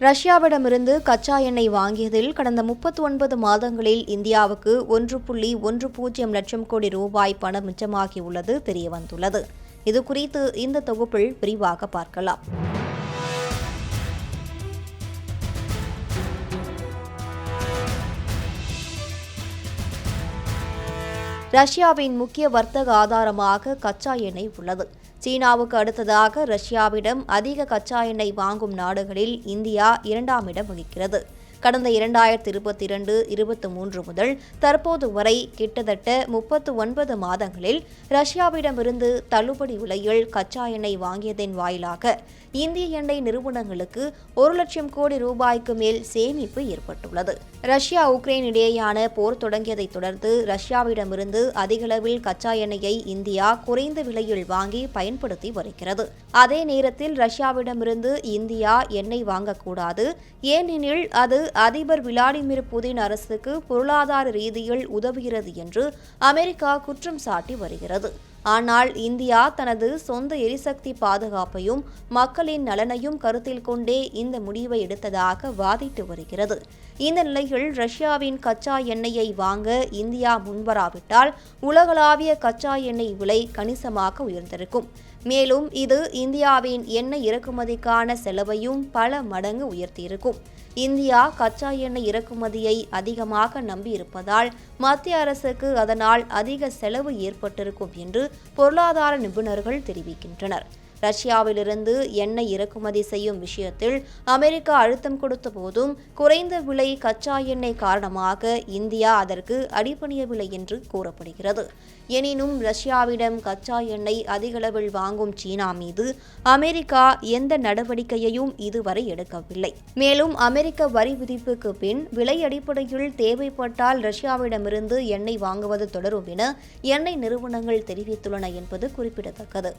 ரஷ்யாவிடமிருந்து கச்சா எண்ணெய் வாங்கியதில் கடந்த முப்பத்தி ஒன்பது மாதங்களில் இந்தியாவுக்கு ஒன்று புள்ளி ஒன்று பூஜ்ஜியம் லட்சம் கோடி ரூபாய் பணம் மிச்சமாகியுள்ளது தெரியவந்துள்ளது. இது குறித்து இந்த தொகுப்பில் விரிவாக பார்க்கலாம். ரஷ்யாவின் முக்கிய வர்த்தக ஆதாரமாக கச்சா எண்ணெய் உள்ளது. சீனாவுக்கு அடுத்ததாக ரஷ்யாவிடம் அதிக கச்சா எண்ணெய் வாங்கும் நாடுகளில் இந்தியா இரண்டாம் இடம் வகிக்கிறது. கடந்த இரண்டாயிரத்தி இருபத்தி இரண்டு இருபத்தி மூன்று முதல் தற்போது வரை கிட்டத்தட்ட முப்பத்து ஒன்பது மாதங்களில் ரஷ்யாவிடமிருந்து தள்ளுபடி விலையில் கச்சா எண்ணெய் வாங்கியதன் வாயிலாக இந்திய எண்ணெய் நிறுவனங்களுக்கு ஒரு லட்சம் கோடி ரூபாய்க்கு மேல் சேமிப்பு ஏற்பட்டுள்ளது. ரஷ்யா உக்ரைன் இடையேயான போர் தொடங்கியதைத் தொடர்ந்து ரஷ்யாவிடமிருந்து அதிகளவில் கச்சா எண்ணெயை இந்தியா குறைந்த விலையில் வாங்கி பயன்படுத்தி வருகிறது. அதே நேரத்தில் ரஷ்யாவிடமிருந்து இந்தியா எண்ணெய் வாங்கக்கூடாது ஏனெனில் அது அதிபர் விளாடிமிர் புதின் அரசுக்கு பொருளாதார ரீதியில் உதவுகிறது என்று அமெரிக்கா குற்றம் சாட்டி வருகிறது. ஆனால் இந்தியா தனது சொந்த எரிசக்தி பாதுகாப்பையும் மக்களின் நலனையும் கருத்தில் கொண்டே இந்த முடிவை எடுத்ததாக வாதிட்டு வருகிறது. இந்த நிலையில் ரஷ்யாவின் கச்சா எண்ணெயை வாங்க இந்தியா முன்வராவிட்டால் உலகளாவிய கச்சா எண்ணெய் விலை கணிசமாக உயர்ந்திருக்கும். மேலும் இது இந்தியாவின் எண்ணெய் இறக்குமதிக்கான செலவையும் பல மடங்கு உயர்த்தியிருக்கும். இந்தியா கச்சா எண்ணெய் இறக்குமதியை அதிகமாக நம்பியிருப்பதால் மத்திய அரசுக்கு அதனால் அதிக செலவு ஏற்பட்டிருக்கும் என்று பொருளாதார நிபுணர்கள் தெரிவிக்கின்றனர். ரஷ்யாவிலிருந்து எண்ணெய் இறக்குமதி செய்யும் விஷயத்தில் அமெரிக்கா அழுத்தம் கொடுத்த போதும் குறைந்த விலை கச்சா எண்ணெய் காரணமாக இந்தியா அதற்கு அடிபணியவில்லை என்று கூறப்படுகிறது. எனினும் ரஷ்யாவிடம் கச்சா எண்ணெய் அதிகளவில் வாங்கும் சீனா மீது அமெரிக்கா எந்த நடவடிக்கையையும் இதுவரை எடுக்கவில்லை. மேலும் அமெரிக்க வரி விதிப்புக்கு பின் விலை அடிப்படையில் தேவைப்பட்டால் ரஷ்யாவிடமிருந்து எண்ணெய் வாங்குவது தொடரும் என எண்ணெய் நிறுவனங்கள் தெரிவித்துள்ளன என்பது குறிப்பிடத்தக்கது.